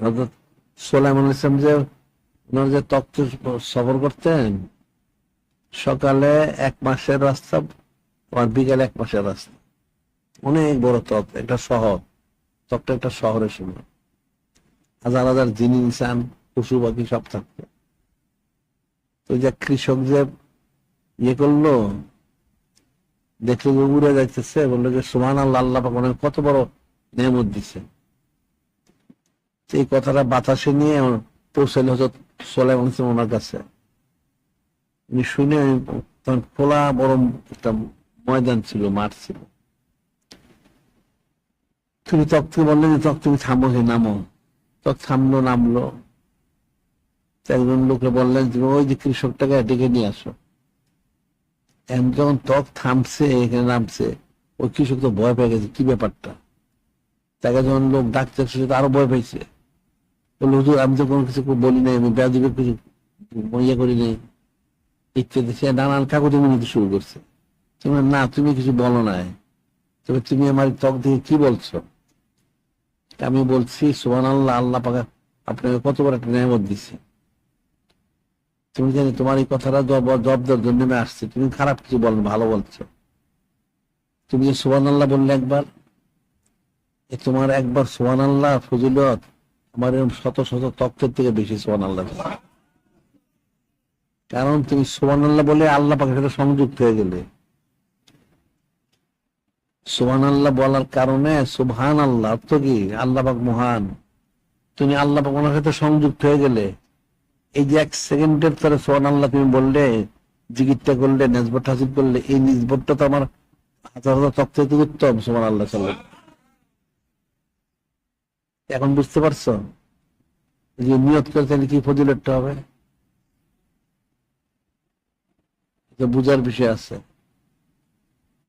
ইসলাম যে ওনার যে তক্ত সফর করতেন, সকালে এক মাসের রাস্তা আর বিকালে এক মাসের রাস্তা। অনেক বড় তক একটা শহর। তকটা একটা শহরের সময়। হাজার হাজার জিনিস ইনসান, পশু পাখি সব থাকতো। তো যে কৃষক যে ইয়ে করল, দেখল উড়ে যাইতেছে, বলল যে সুমান আল্লাহ আল্লাহ কত বড় নেমত তো এই কথাটা বাতাসে নিয়ে পৌঁছালো হজরত সোলাইমান ওনার কাছে। উনি শুনে তখন খোলা বড় একটা ময়দান ছিল, মাঠ ছিল। তুমি তখন বললেন যে তখন তুমি থামো, হে নামো। তখন থামলো, নামলো। একজন লোকে বললেন, তুমি ওই যে কৃষকটাকে ডেকে নিয়ে আসো। যখন ত্বক থামছে, এখানে নামছে, ওই কৃষক তো ভয় পেয়ে গেছে, কি ব্যাপারটা? তাকে যখন লোক ডাকছে, সে তো আরও ভয় পেয়েছে। বলল হুজুর, আমি তো কোনো কিছু বলি নাই, আমি বেয়াদিবের কিছু ইয়ে করি নাই। ইত্যাদি সে নানান কাকুতি মিনতি শুরু করছে। তুমি না, তুমি কিছু বলো নাই। তবে তুমি আমার ত্বক দিয়ে কি বলছো? আমি বলছি সোহান আল্লাহ আল্লাহ পাকা আপনাকে কত বড় একটা নিয়ামত দিছে। তুমি জানি, তোমার এই কথাটা জব দেওয়ার জন্য আমি আসছি। তুমি খারাপ কিছু বল, ভালো বলছো। তুমি যে সোহান আল্লাহ বললে একবার তোমার একবার সোহান আল্লাহ ফজিলত আমার এরকম শত শত তত্ত্বের থেকে বেশি সোহান আল্লাহ। কারণ তুমি সোহান আল্লাহ বলে আল্লাহ পাকের সাথে সংযুক্ত হয়ে গেলে। সোহান আল্লাহ বলার কারণে সুবহান আল্লাহ অর্থ কি? আল্লাহ পাক মহান। তুমি আল্লাহ পাক ওনার সাথে সংযুক্ত হয়ে গেলে। এই যে এক সেকেন্ডের তরে সোহান আল্লাহ তুমি বললে জিগিরটা করলে নেজবট হাসিল করলে, এই নিজবটটা তো আমার হাজার হাজার তত্ত্ব থেকে উত্তম সোহান আল্লাহ সাল্লাহ এখন বুঝতে পারছ? যে নিয়ত করে তাহলে কি ফজিলতটা হবে? বুঝার বিষয় আছে।